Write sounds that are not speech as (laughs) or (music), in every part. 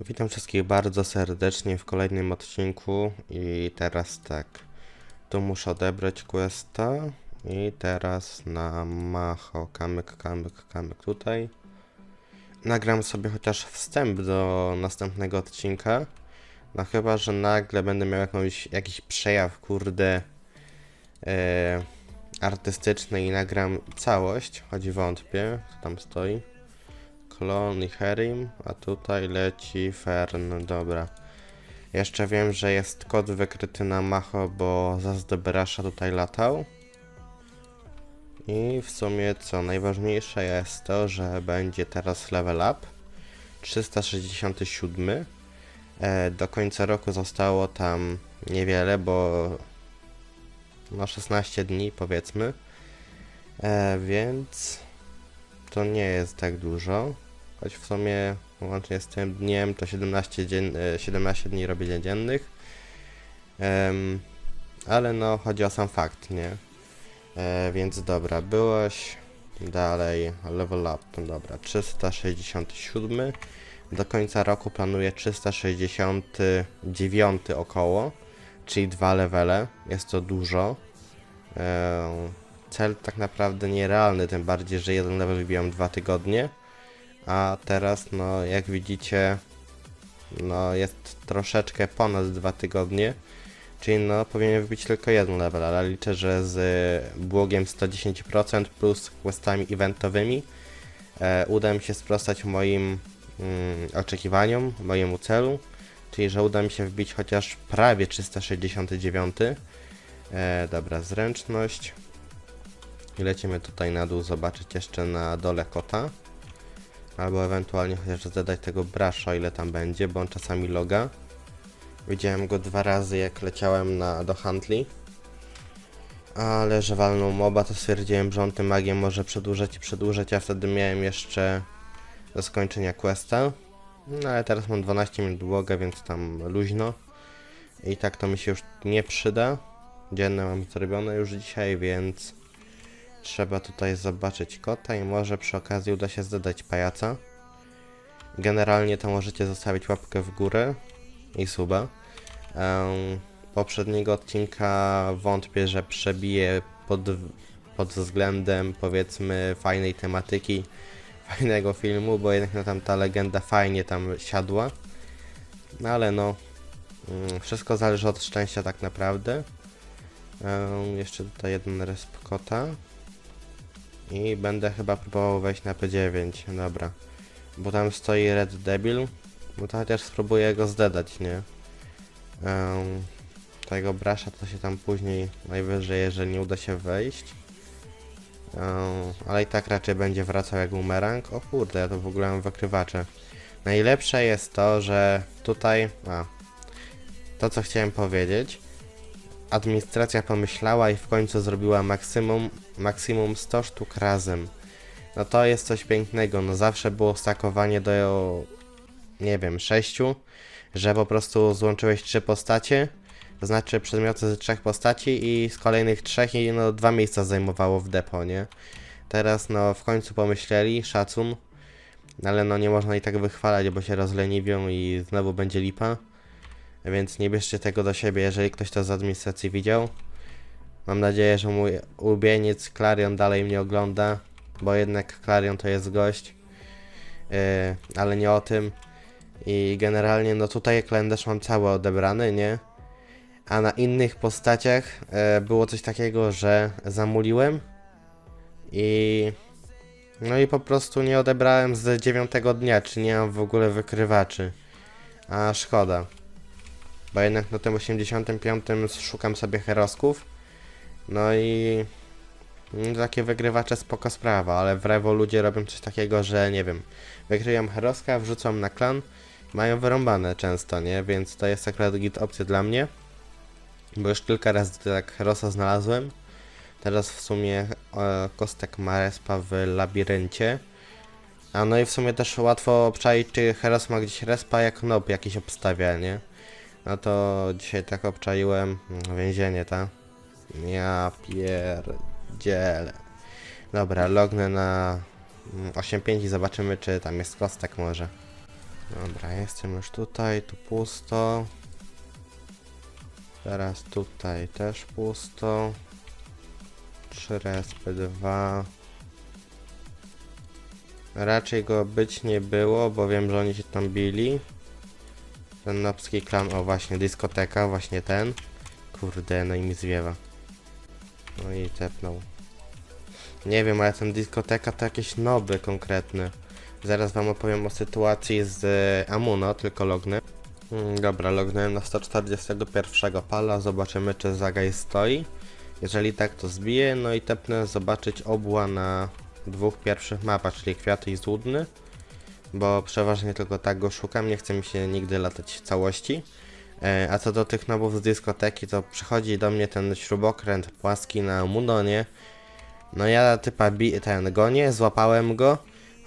Witam wszystkich bardzo serdecznie w kolejnym odcinku i teraz tak, tu muszę odebrać questa i teraz na macho, kamyk, kamyk, kamyk tutaj. Nagram sobie chociaż wstęp do następnego odcinka, no chyba, że nagle będę miał jakąś, jakiś przejaw, kurde, e, artystyczny i nagram całość, choć wątpię, co tam stoi. Klon i Herim, a tutaj leci Fern, dobra. Jeszcze wiem, że jest kod wykryty na Macho, bo Zazdebrasza tutaj latał. I w sumie co, najważniejsze jest to, że będzie teraz level up. 367. E, do końca roku zostało tam niewiele, bo no 16 dni powiedzmy. E, więc to nie jest tak dużo. Choć w sumie łącznie z tym dniem to 17, dzien, e, 17 dni robienia dziennych. Em, ale no, chodzi o sam fakt, nie? E, więc dobra, byłeś dalej, level up, dobra, 367. Do końca roku planuję 369 około, czyli dwa levele, jest to dużo. E, cel tak naprawdę nierealny, tym bardziej, że jeden level wybijam dwa tygodnie. A teraz, no jak widzicie, no jest troszeczkę ponad dwa tygodnie. Czyli no powinien wybić tylko jeden level, ale liczę, że z błogiem 110% plus questami eventowymi e, uda mi się sprostać moim mm, oczekiwaniom, mojemu celu. Czyli, że uda mi się wbić chociaż prawie 369. E, dobra, zręczność. I lecimy tutaj na dół zobaczyć jeszcze na dole kota. Albo ewentualnie chociaż zadać tego brasza, ile tam będzie, bo on czasami loga. Widziałem go dwa razy, jak leciałem na, do handli. Ale że walnął moba, to stwierdziłem, że on tym magiem może przedłużać i przedłużać, a wtedy miałem jeszcze do skończenia questa. No ale teraz mam 12 minut długa, więc tam luźno. I tak to mi się już nie przyda. Dzienne mam zrobione już dzisiaj, więc trzeba tutaj zobaczyć kota i może przy okazji uda się zdać pajaca. Generalnie to możecie zostawić łapkę w górę i suba. Em, poprzedniego odcinka wątpię, że przebije pod, pod względem powiedzmy fajnej tematyki, fajnego filmu, bo jednak no, tam ta legenda fajnie tam siadła. No ale no, mm, wszystko zależy od szczęścia tak naprawdę. Em, jeszcze tutaj jeden resp kota. I będę chyba próbował wejść na P9, dobra. Bo tam stoi Red Debil. No to chociaż spróbuję go zdedać, nie? Um, tego brasza to się tam później najwyżej, jeżeli nie uda się wejść. Um, ale i tak raczej będzie wracał jak bumerang. O kurde, ja to w ogóle mam wykrywacze. Najlepsze jest to, że tutaj... A, to co chciałem powiedzieć. Administracja pomyślała i w końcu zrobiła maksimum, maksimum 100 sztuk razem. No to jest coś pięknego, no zawsze było stakowanie do, nie wiem, 6, że po prostu złączyłeś trzy postacie, to znaczy przedmioty z trzech postaci i z kolejnych trzech i no dwa miejsca zajmowało w depo, nie? Teraz no w końcu pomyśleli, szacun, ale no nie można i tak wychwalać, bo się rozleniwią i znowu będzie lipa. Więc nie bierzcie tego do siebie, jeżeli ktoś to z administracji widział. Mam nadzieję, że mój ulubieniec Clarion dalej mnie ogląda, bo jednak Clarion to jest gość. Yy, ale nie o tym. I generalnie, no tutaj kalendarz mam cały odebrany, nie? A na innych postaciach e, było coś takiego, że zamuliłem i no i po prostu nie odebrałem z dziewiątego dnia, czy nie mam w ogóle wykrywaczy. A szkoda. Bo jednak na tym 85 szukam sobie herosków. No i takie wygrywacze spoko sprawa, ale w Rewo ludzie robią coś takiego, że nie wiem, wykryją heroska, wrzucą na klan, mają wyrąbane często, nie? Więc to jest akurat git opcja dla mnie. Bo już kilka razy tak herosa znalazłem. Teraz w sumie e, kostek ma respa w labiryncie. A no i w sumie też łatwo obczaić, czy heros ma gdzieś respa, jak nob jakiś obstawia, nie? No to dzisiaj tak obczaiłem więzienie, ta. Ja pierdzielę. Dobra, lognę na mm, 8.5 i zobaczymy, czy tam jest kostek może. Dobra, jestem już tutaj, tu pusto. Teraz tutaj też pusto. 3 respy, 2. Raczej go być nie było, bo wiem, że oni się tam bili. Ten nopski klan, o właśnie, dyskoteka, właśnie ten. Kurde, no i mi zwiewa. No i tepnął. Nie wiem, ale ten dyskoteka to jakieś noby konkretne. Zaraz wam opowiem o sytuacji z e, Amuno, tylko lognę. Mm, Dobra, lognąłem na 141 pala, zobaczymy czy Zagaj stoi. Jeżeli tak to zbiję, no i tepnę zobaczyć obła na dwóch pierwszych mapach, czyli kwiaty i złudny. Bo przeważnie tylko tak go szukam, nie chce mi się nigdy latać w całości. E, a co do tych nobów z dyskoteki, to przychodzi do mnie ten śrubokręt płaski na Mudonie. No ja typa bi ten gonię, złapałem go.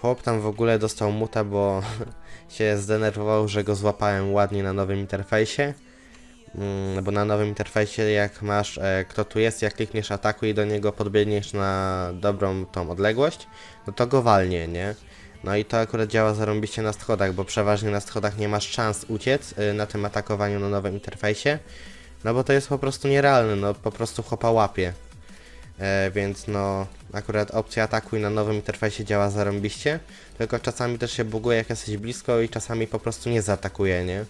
Chłop tam w ogóle dostał muta, bo (laughs) się zdenerwował, że go złapałem ładnie na nowym interfejsie. Mm, bo na nowym interfejsie jak masz e, kto tu jest, jak klikniesz ataku i do niego podbiegniesz na dobrą tą odległość, no to go walnie, nie? No i to akurat działa zarąbiście na schodach, bo przeważnie na schodach nie masz szans uciec y, na tym atakowaniu na nowym interfejsie. No bo to jest po prostu nierealne, no po prostu chłopa łapie. E, więc no akurat opcja atakuj na nowym interfejsie działa zarąbiście, tylko czasami też się buguje jak jesteś blisko i czasami po prostu nie zaatakuje, nie?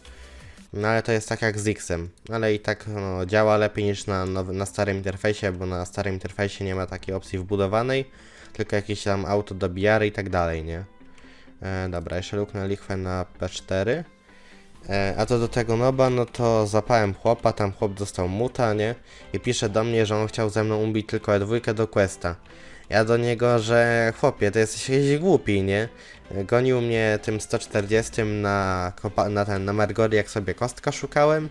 No ale to jest tak jak z X-em, ale i tak no, działa lepiej niż na, nowy, na starym interfejsie, bo na starym interfejsie nie ma takiej opcji wbudowanej, tylko jakieś tam auto dobijary i tak dalej, nie? E, dobra, jeszcze luknę lichwę na P4. E, a to do tego noba, no to zapałem chłopa, tam chłop dostał muta, nie? I pisze do mnie, że on chciał ze mną ubić tylko E2 do questa. Ja do niego, że chłopie, to jesteś jakiś głupi, nie? Gonił mnie tym 140 na, na ten, na Mergory, jak sobie kostka szukałem.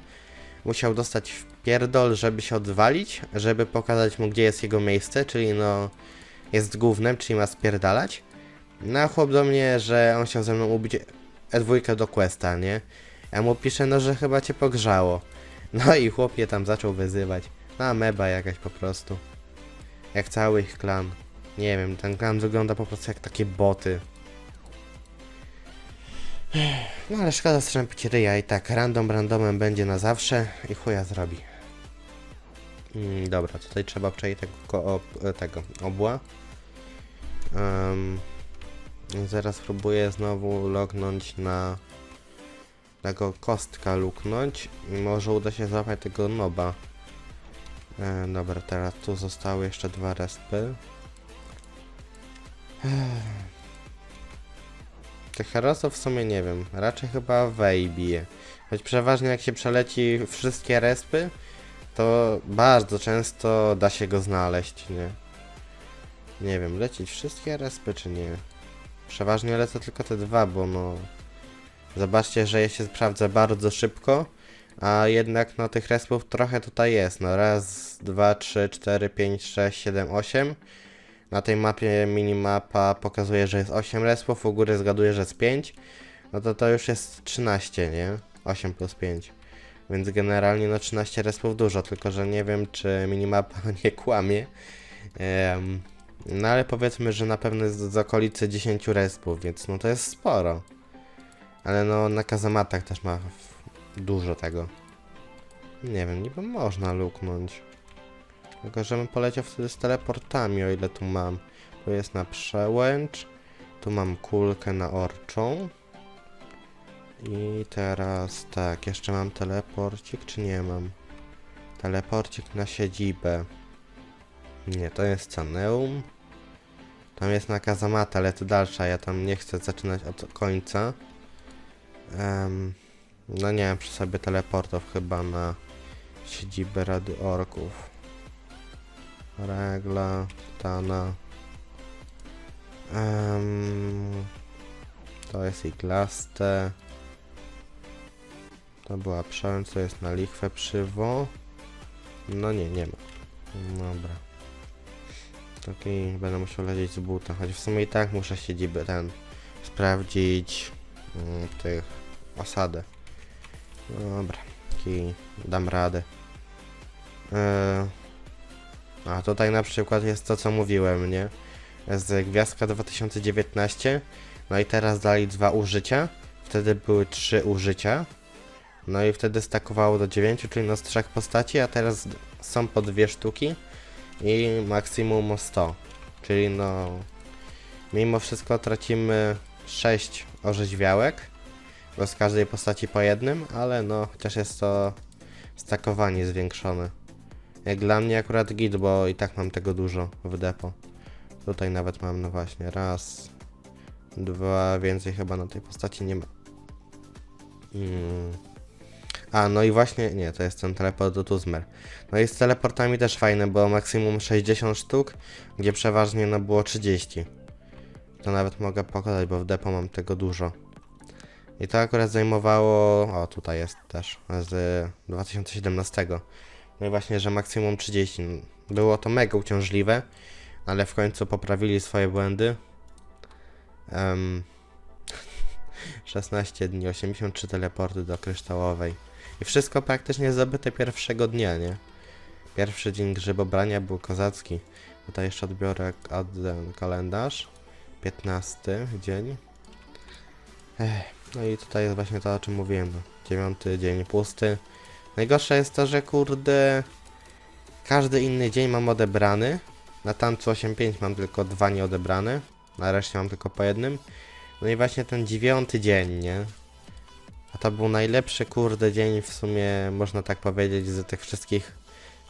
Musiał dostać w pierdol, żeby się odwalić, żeby pokazać mu, gdzie jest jego miejsce, czyli no... Jest głównym, czyli ma spierdalać. No a chłop do mnie, że on chciał ze mną ubić E2 do questa, nie? Ja mu piszę, no że chyba cię pogrzało. No i chłop je tam zaczął wyzywać. No meba jakaś po prostu. Jak cały ich klan. Nie wiem, ten klan wygląda po prostu jak takie boty. No ale szkoda strzępić ryja i tak random randomem będzie na zawsze i chuja zrobi. Mm, dobra, tutaj trzeba obczaić tego, tego obła. Zaraz próbuję znowu lognąć na tego kostka luknąć i może uda się złapać tego noba. E, dobra, teraz tu zostały jeszcze dwa respy. Tych herosów w sumie nie wiem, raczej chyba bije. Choć przeważnie jak się przeleci wszystkie respy, to bardzo często da się go znaleźć, nie? Nie wiem, lecieć wszystkie respy czy nie? Przeważnie lecę tylko te dwa, bo no... Zobaczcie, że ja się sprawdzę bardzo szybko, a jednak no tych respów trochę tutaj jest. No raz, dwa, trzy, cztery, pięć, sześć, siedem, osiem. Na tej mapie minimapa pokazuje, że jest 8 respów, u góry zgaduję, że jest 5. No to to już jest 13, nie? 8 plus 5. Więc generalnie no 13 respów dużo, tylko że nie wiem czy minimapa (laughs) nie kłamie. Em, no ale powiedzmy, że na pewno jest z okolicy 10 respów, więc no to jest sporo. Ale no na kazamatach też ma dużo tego. Nie wiem, niby można luknąć. Tylko, żebym poleciał wtedy z teleportami, o ile tu mam. Tu jest na przełęcz. Tu mam kulkę na orczą. I teraz tak, jeszcze mam teleporcik, czy nie mam? Teleporcik na siedzibę. Nie, to jest Caneum. Tam jest na Kazamata, ale to dalsza, ja tam nie chcę zaczynać od końca. Em, no nie mam przy sobie teleportów chyba na siedzibę Rady Orków. Regla, Tana. Em, to jest iglaste. To była przełęcz, to jest na lichwę przywo. No nie, nie ma. Dobra. Taki będę musiał lecieć z buta, choć w sumie i tak muszę siedzibę ten sprawdzić mm, tych osadę. Dobra, taki dam radę. Eee, a tutaj na przykład jest to, co mówiłem, nie? Z Gwiazdka 2019. No i teraz dali dwa użycia. wtedy były trzy użycia. No i wtedy stakowało do 9, czyli no z trzech postaci, a teraz są po dwie sztuki i maksimum o 100. Czyli no mimo wszystko tracimy 6 orzeźwiałek, bo z każdej postaci po jednym, ale no też jest to stakowanie zwiększone. Jak dla mnie akurat git, bo i tak mam tego dużo w depo. Tutaj nawet mam, no właśnie, raz, dwa, więcej chyba na tej postaci nie ma. Mm. A, no i właśnie, nie, to jest ten teleport do Tuzmer. No i z teleportami też fajne, bo maksimum 60 sztuk, gdzie przeważnie no było 30. To nawet mogę pokazać, bo w depo mam tego dużo. I to akurat zajmowało, o tutaj jest też, z 2017. No i właśnie, że maksimum 30. Było to mega uciążliwe, ale w końcu poprawili swoje błędy. Em, (laughs) 16 dni, 83 teleporty do kryształowej. I wszystko praktycznie zdobyte pierwszego dnia, nie? Pierwszy dzień grzybobrania był kozacki. Tutaj jeszcze odbiorę kalendarz. 15 dzień. Ech, no i tutaj jest właśnie to, o czym mówiłem. Dziewiąty dzień pusty. Najgorsze jest to, że kurde... Każdy inny dzień mam odebrany. Na tancu 8.5 mam tylko dwa nieodebrane. Na reszcie mam tylko po jednym. No i właśnie ten dziewiąty dzień, nie? A to był najlepszy kurde dzień w sumie, można tak powiedzieć, z tych wszystkich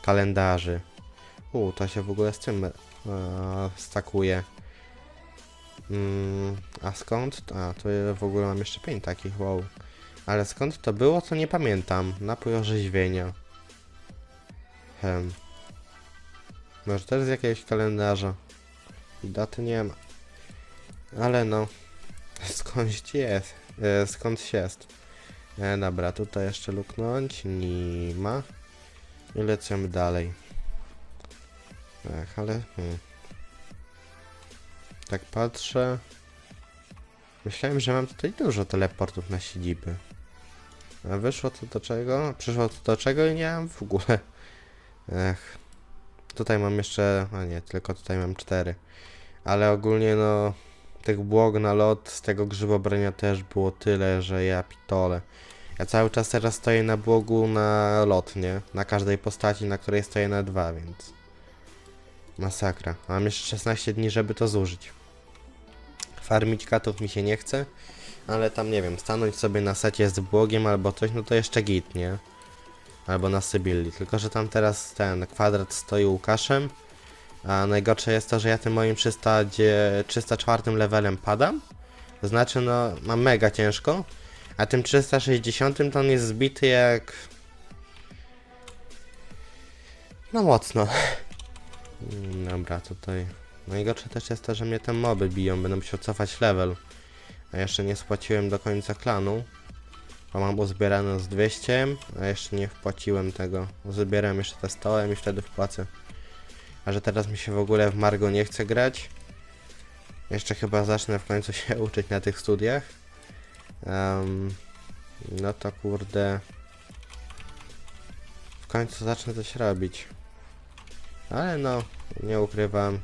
kalendarzy. U, to się w ogóle z tym e, stakuje. Mm, a skąd? A, ja w ogóle mam jeszcze pięć takich, wow. Ale skąd to było, to nie pamiętam. Napój orzeźwienia. Hem. Może też z jakiegoś kalendarza. I daty nie ma. Ale no. (laughs) Skądś jest? E, skąd jest? E, dobra, tutaj jeszcze luknąć. Nie ma. I lecimy dalej. Ech, ale... Hmm. Tak patrzę. Myślałem, że mam tutaj dużo teleportów na siedziby. A wyszło to do czego? Przyszło to do czego i nie mam w ogóle. Ech. Tutaj mam jeszcze... A nie, tylko tutaj mam cztery. Ale ogólnie no... Tych błog na lot z tego grzybobrania też było tyle, że ja pitole. Ja cały czas teraz stoję na błogu na lot, nie? Na każdej postaci, na której stoję na dwa, więc... Masakra. Mam jeszcze 16 dni, żeby to zużyć. Farmić katów mi się nie chce, ale tam nie wiem, stanąć sobie na secie z błogiem albo coś, no to jeszcze git, nie? Albo na Sybilli. Tylko, że tam teraz ten kwadrat stoi Łukaszem, a najgorsze jest to, że ja tym moim 300, gdzie 304 levelem padam. To znaczy, no, mam mega ciężko, a tym 360 to on jest zbity jak... No mocno. Mm, Dobra, tutaj... Najgorsze też jest to, że mnie te moby biją, będę musiał cofać level. A jeszcze nie spłaciłem do końca klanu. Bo mam uzbierane z 200, a jeszcze nie wpłaciłem tego. Uzbieram jeszcze te stołem i wtedy wpłacę. A że teraz mi się w ogóle w Margo nie chce grać. Jeszcze chyba zacznę w końcu się (laughs) uczyć na tych studiach. Em, no to kurde. W końcu zacznę coś robić. Ale no, nie ukrywam.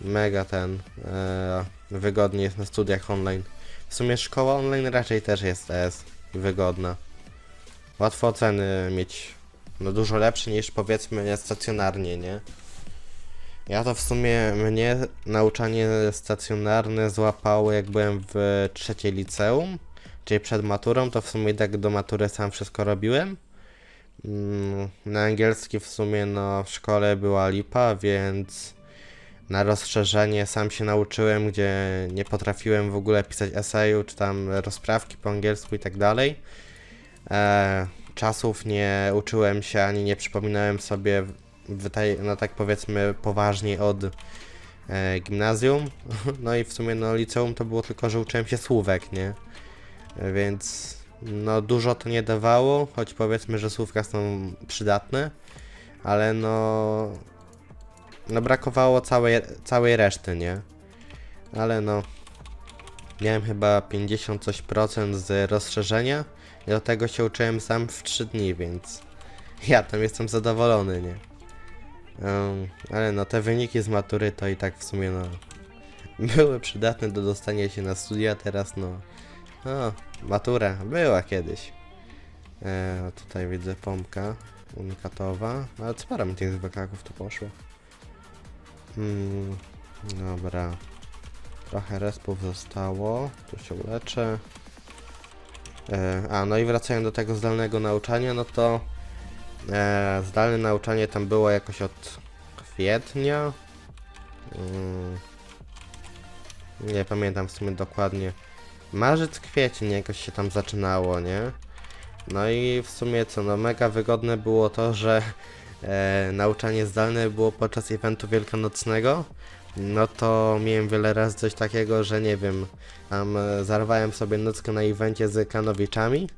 Mega ten. E, wygodnie jest na studiach online. W sumie szkoła online raczej też jest ES wygodna. Łatwo oceny mieć no dużo lepsze niż powiedzmy stacjonarnie, nie? Ja to w sumie mnie nauczanie stacjonarne złapało jak byłem w trzeciej liceum, czyli przed maturą, to w sumie tak do matury sam wszystko robiłem. Mm, Na angielski w sumie no w szkole była lipa, więc na rozszerzenie sam się nauczyłem, gdzie nie potrafiłem w ogóle pisać eseju, czy tam rozprawki po angielsku i tak dalej. E, czasów nie uczyłem się, ani nie przypominałem sobie, w tej, no tak powiedzmy, poważniej od e, gimnazjum. (laughs) No i w sumie no liceum to było tylko, że uczyłem się słówek, nie? E, Więc no dużo to nie dawało, choć powiedzmy, że słówka są przydatne, ale no no brakowało całej, całej reszty, nie? Ale no miałem chyba 50 coś procent z rozszerzenia i do tego się uczyłem sam w 3 dni, więc ja tam jestem zadowolony, nie? Ale no te wyniki z matury to i tak w sumie no były przydatne do dostania się na studia, teraz no O, matura była kiedyś. E, tutaj widzę pompka unikatowa, ale sporo mi tych zwykłaków tu poszło. Mm, dobra. Trochę respów zostało. Tu się uleczę. E, a, no i wracając do tego zdalnego nauczania, no to e, zdalne nauczanie tam było jakoś od kwietnia. Mm, nie pamiętam w sumie dokładnie. Marzec, kwiecień jakoś się tam zaczynało, nie? No i w sumie co, no mega wygodne było to, że e, nauczanie zdalne było podczas eventu wielkanocnego. No to miałem wiele razy coś takiego, że nie wiem, tam e, zarwałem sobie nockę na evencie z kanowiczami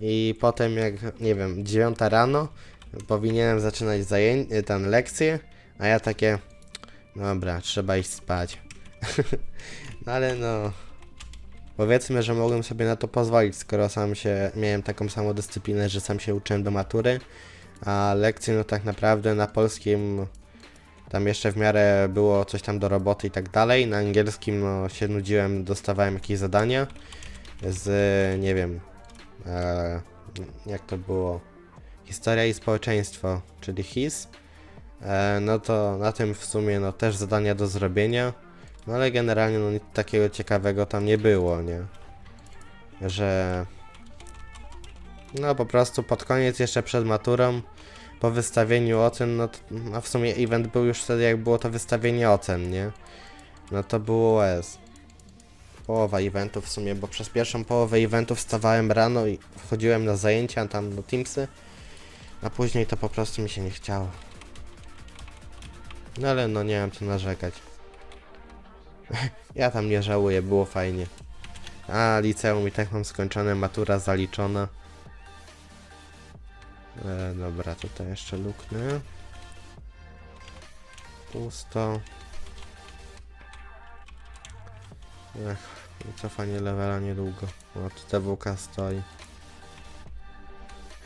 i potem jak, nie wiem, 9 rano powinienem zaczynać zajęcie, tam lekcje, a ja takie, dobra, trzeba iść spać. (laughs) no ale no, powiedzmy, że mogłem sobie na to pozwolić, skoro sam się, miałem taką samą dyscyplinę, że sam się uczyłem do matury, a lekcje no tak naprawdę na polskim tam jeszcze w miarę było coś tam do roboty i tak dalej. Na angielskim no, się nudziłem, dostawałem jakieś zadania z, nie wiem, e, jak to było, historia i społeczeństwo, czyli HIS. E, no to na tym w sumie no też zadania do zrobienia, no ale generalnie no nic takiego ciekawego tam nie było, nie? Że no po prostu pod koniec jeszcze przed maturą po wystawieniu ocen, no, to, no w sumie event był już wtedy jak było to wystawienie ocen, nie? No to było S. Połowa eventu w sumie, bo przez pierwszą połowę eventu wstawałem rano i wchodziłem na zajęcia tam do Teamsy, a później to po prostu mi się nie chciało. No ale no nie mam co narzekać. (laughs) ja tam nie żałuję, było fajnie. A liceum i tak mam skończone, matura zaliczona. E, dobra, tutaj jeszcze luknę. Pusto. Ech, cofanie levela niedługo. O, tu TWK stoi.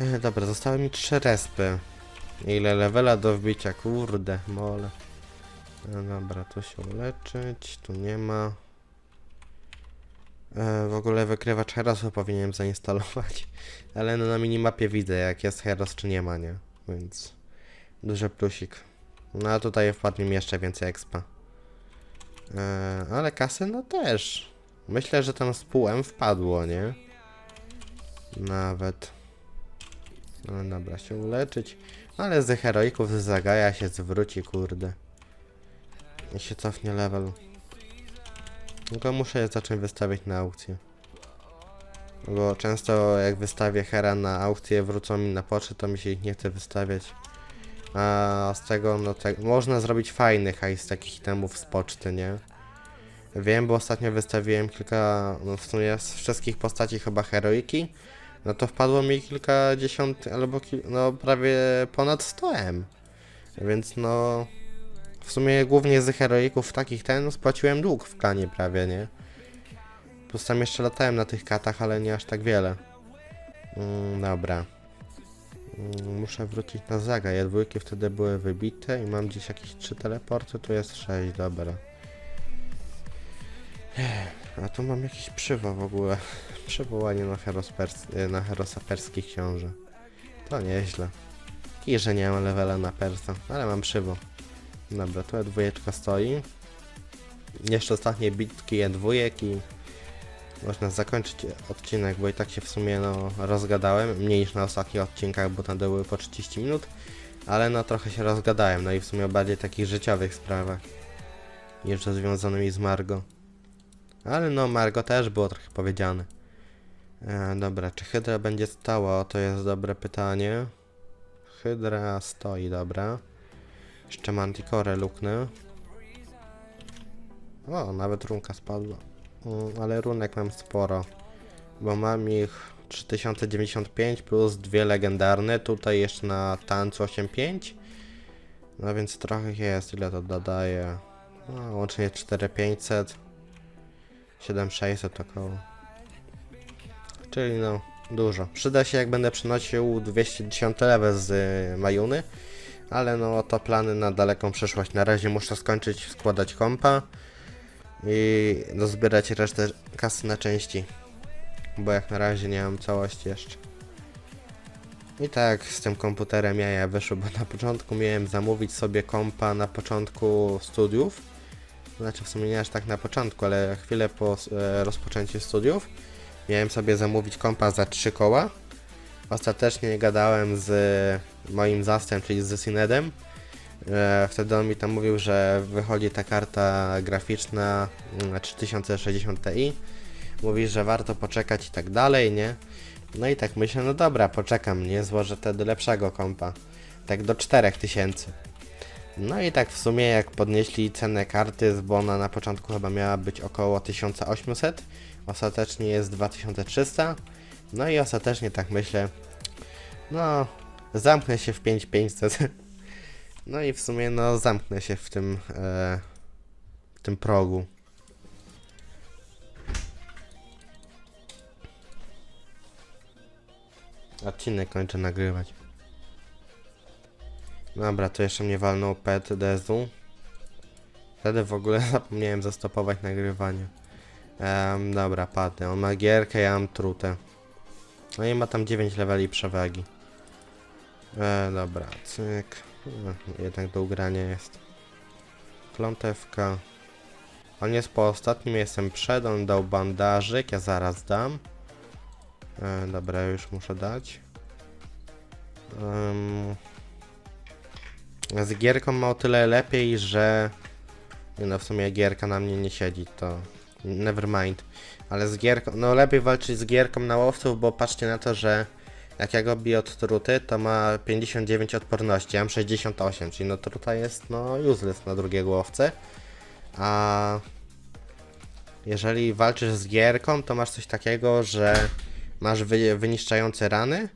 E, dobra, zostały mi trzy respy. Ile levela do wbicia? Kurde, mole. E, dobra, tu się uleczyć, tu nie ma. E, w ogóle wykrywacz Herosu powinienem zainstalować, (laughs) ale no na minimapie widzę jak jest Heros czy nie ma, nie? Więc duży plusik. No a tutaj wpadł mi jeszcze więcej expa. E, ale kasy no też. Myślę, że tam z półem wpadło, nie? Nawet. No dobra, się uleczyć. Ale z heroików z Zagaja się zwróci, kurde. I się cofnie level. Tylko muszę je zacząć wystawiać na aukcję. Bo często jak wystawię Hera na aukcję, wrócą mi na pocztę, to mi się ich nie chce wystawiać. A z tego, no tak, można zrobić fajny hajs takich itemów z poczty, nie? Wiem, bo ostatnio wystawiłem kilka, no w sumie z wszystkich postaci chyba heroiki, no to wpadło mi kilkadziesiąt, albo kil, no prawie ponad 100 M. Więc no, w sumie głównie z heroików takich ten spłaciłem dług w klanie prawie, nie? Plus tam jeszcze latałem na tych katach, ale nie aż tak wiele. Mm, dobra. Mm, muszę wrócić na zaga. Ja dwójki wtedy były wybite i mam gdzieś jakieś trzy teleporty, tu jest sześć, dobra. A tu mam jakiś w ogóle. (laughs) Przywołanie na, Heros Pers- na Herosa Perskich Książę. To nieźle. I że nie mam levela na Persa, ale mam przywo. Dobra, tu E2 stoi. Jeszcze ostatnie bitki E2 i można zakończyć odcinek, bo i tak się w sumie no, rozgadałem. Mniej niż na ostatnich odcinkach, bo tam były po 30 minut. Ale no trochę się rozgadałem, no i w sumie o bardziej takich życiowych sprawach. Jeszcze związanymi z Margo. Ale no Margo też było trochę powiedziane. E, dobra, czy Hydra będzie stała? To jest dobre pytanie. Hydra stoi, dobra. Jeszcze Manticore luknę. O, nawet runka spadła. Mm, ale runek mam sporo. Bo mam ich 3095 plus dwie legendarne. Tutaj jeszcze na tancu 85. No więc trochę jest. Ile to dodaje? No, łącznie 4500. 7600 około. Czyli no, dużo. Przyda się jak będę przynosił 210 level z y, Majuny. Ale no to plany na daleką przyszłość. Na razie muszę skończyć składać kompa i dozbierać resztę kasy na części. bo jak na razie nie mam całości jeszcze. I tak z tym komputerem jaja wyszło, bo na początku miałem zamówić sobie kompa na początku studiów. Znaczy w sumie nie aż tak na początku, ale chwilę po e, rozpoczęciu studiów miałem sobie zamówić kompa za 3 koła. Ostatecznie nie gadałem z moim zastem, czyli z Synedem. E, Wtedy on mi tam mówił, że wychodzi ta karta graficzna mm, 3060 Ti. Mówi, że warto poczekać i tak dalej, nie? No i tak myślę, no dobra, poczekam, nie? Złożę wtedy lepszego kompa. Tak do 4000. No i tak w sumie jak podnieśli cenę karty, bo ona na początku chyba miała być około 1800, ostatecznie jest 2300. No i ostatecznie tak myślę, no zamknę się w 5500. (laughs) No i w sumie no zamknę się w tym e, w tym progu. Odcinek kończę nagrywać. Dobra, to jeszcze mnie walnął pet dezu. Wtedy w ogóle (laughs) zapomniałem zastopować nagrywanie. Dobra, padnę. On ma gierkę, ja mam trutę. No i ma tam 9 leveli przewagi. E, dobra, cyk. E, jednak do ugrania jest. Klątewka. On jest po ostatnim, jestem przed, on dał bandażyk, ja zaraz dam. E, dobra, już muszę dać. Z gierką ma o tyle lepiej, że... No, w sumie gierka na mnie nie siedzi, to... Never mind. Ale z gierką... No lepiej walczyć z gierką na łowców, bo patrzcie na to, że... Jak ja go biję od truty, to ma 59 odporności, ja mam 68, czyli no truta jest no useless na drugiego łowcę. A... Jeżeli walczysz z gierką, to masz coś takiego, że masz wy, wyniszczające rany,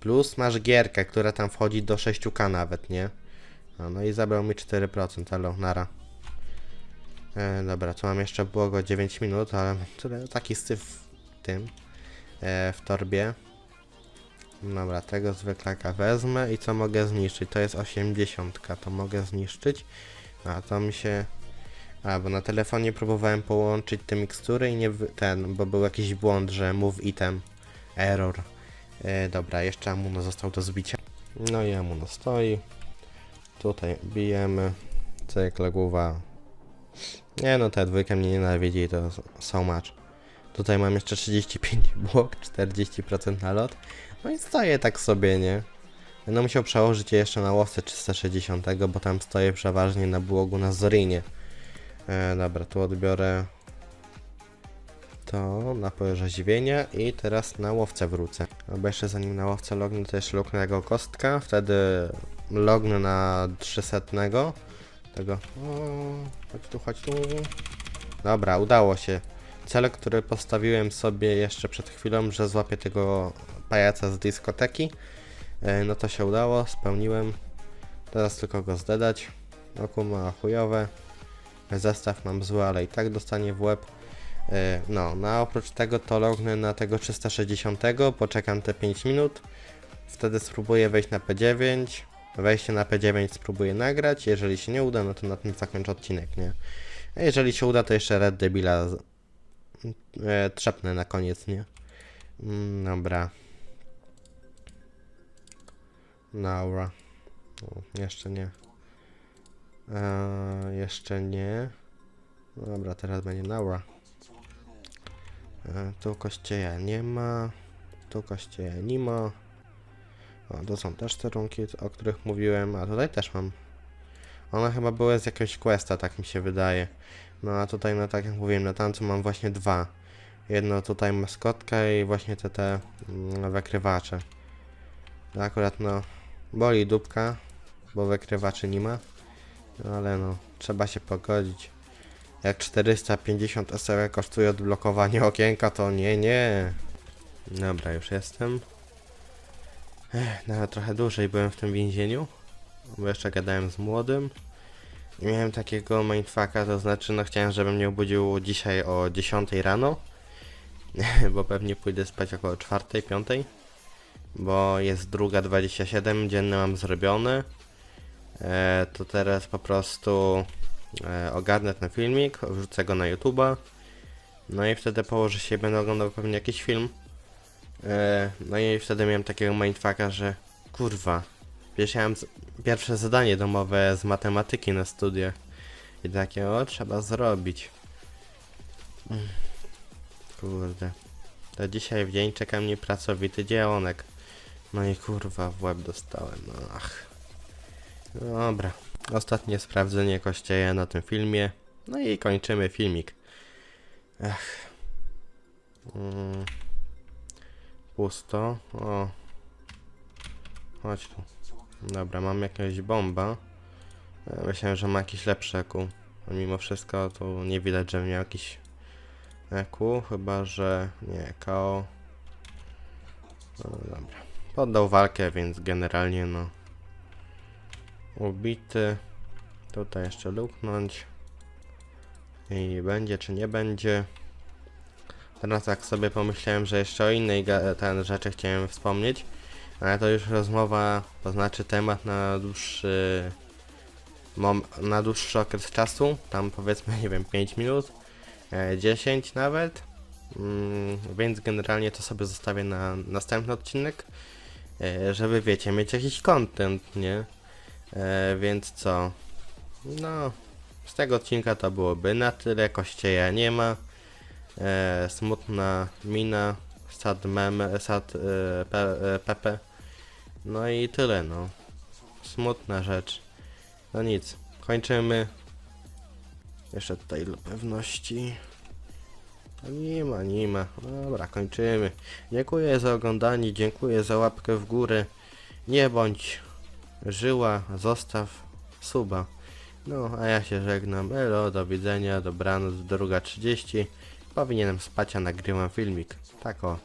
plus masz gierkę, która tam wchodzi do 6k nawet, nie? No, no i zabrał mi 4%, halo, nara. E, dobra, tu mam jeszcze błogo 9 minut, ale tyle, taki syf w tym, e, w torbie. Dobra, tego zwyklaka wezmę i co mogę zniszczyć? To jest 80, to mogę zniszczyć. A to mi się... A, bo na telefonie próbowałem połączyć te mikstury i nie... ten, bo był jakiś błąd, że move item. Error. E, dobra, jeszcze Amuno został do zbicia. No i Amuno stoi. Tutaj bijemy. Cykle głowa. Nie no, te dwójka mnie nienawidzi, to so much. Tutaj mam jeszcze 35 blok, 40% na lot. No i stoję tak sobie, nie? Będę musiał przełożyć je jeszcze na łowce 360, bo tam stoję przeważnie na błogu na Zorinie. E, dobra, tu odbiorę to na porzeźwienia i teraz na łowcę wrócę. Albo jeszcze zanim na łowcę lognę, to jeszcze lognę jego kostka, wtedy lognę na 300 tego. O, chodź tu, chodź tu. Dobra, udało się. Cel, który postawiłem sobie jeszcze przed chwilą, że złapię tego pajaca z dyskoteki, e, no to się udało, spełniłem. Teraz tylko go zdedać. Oku ma chujowe. Zestaw mam zły, ale i tak dostanie w łeb. E, No, no a oprócz tego to lognę na tego 360, poczekam te 5 minut, wtedy spróbuję wejść na P9, wejście na P9 spróbuję nagrać, jeżeli się nie uda, no to na tym zakończę odcinek, nie? A jeżeli się uda, to jeszcze Red Debila z- e, trzepnę na koniec, nie? Mm, dobra. Naura. O, jeszcze nie. E, jeszcze nie. Dobra, teraz będzie Naura. E, Tu kościeja nie ma. Tu kościeja nie ma. O, to są też te runki, o których mówiłem, a tutaj też mam. One chyba były z jakiegoś questa, tak mi się wydaje. No a tutaj, no tak jak mówiłem, na tancu mam właśnie dwa. Jedno tutaj maskotka i właśnie te te mm, wykrywacze. No akurat no, boli dupka, bo wykrywaczy nie ma. No ale no, trzeba się pogodzić. Jak 450 SR kosztuje odblokowanie okienka, to nie, nie. Dobra, już jestem. Ech, nawet trochę dłużej byłem w tym więzieniu, bo jeszcze gadałem z młodym. I miałem takiego mindfucka, to znaczy, no chciałem, żeby mnie obudził dzisiaj o 10 rano, (laughs) bo pewnie pójdę spać około 4, 5, bo jest druga 27, dzienne mam zrobione. E, to teraz po prostu e, ogarnę ten filmik, wrzucę go na YouTube'a. No i wtedy położę się i będę oglądał pewnie jakiś film. E, no i wtedy miałem takiego mindfucka, że kurwa, mam z- pierwsze zadanie domowe z matematyki na studiach. I takie, o, trzeba zrobić. Kurde. To dzisiaj w dzień czeka mnie pracowity dziełonek. No i kurwa, w łeb dostałem, no ach. Dobra. Ostatnie sprawdzenie kościeja na tym filmie. No i kończymy filmik. Ech. Mm. Pusto. O. Chodź tu. Dobra, mam jakąś bomba. E, Myślałem, że ma jakiś lepszy EQ. Mimo wszystko tu nie widać, że miał jakiś EQ, chyba że nie, KO. No dobra. Poddał walkę, więc generalnie no. Ubity. Tutaj jeszcze luknąć. I będzie czy nie będzie. Teraz tak sobie pomyślałem, że jeszcze o innej ten rzeczy chciałem wspomnieć. Ale to już rozmowa, to znaczy temat na dłuższy na dłuższy okres czasu, tam powiedzmy, (laughs) nie wiem, 5 minut, e, 10 nawet. Mm, więc generalnie to sobie zostawię na następny odcinek, e, żeby wiecie, mieć jakiś content, nie? E, więc co? No, z tego odcinka to byłoby na tyle, kościeja nie ma. E, smutna mina, sad meme, sad e, pe, e, pepe. No i tyle, no. Smutna rzecz. No nic, kończymy. Jeszcze tutaj dla pewności. No nie ma, nie ma. Dobra, kończymy. Dziękuję za oglądanie, dziękuję za łapkę w górę. Nie bądź żyła, zostaw suba. No, a ja się żegnam. Elo, do widzenia, dobranoc, druga 30. Powinienem spać, a nagrywam filmik. Tak o.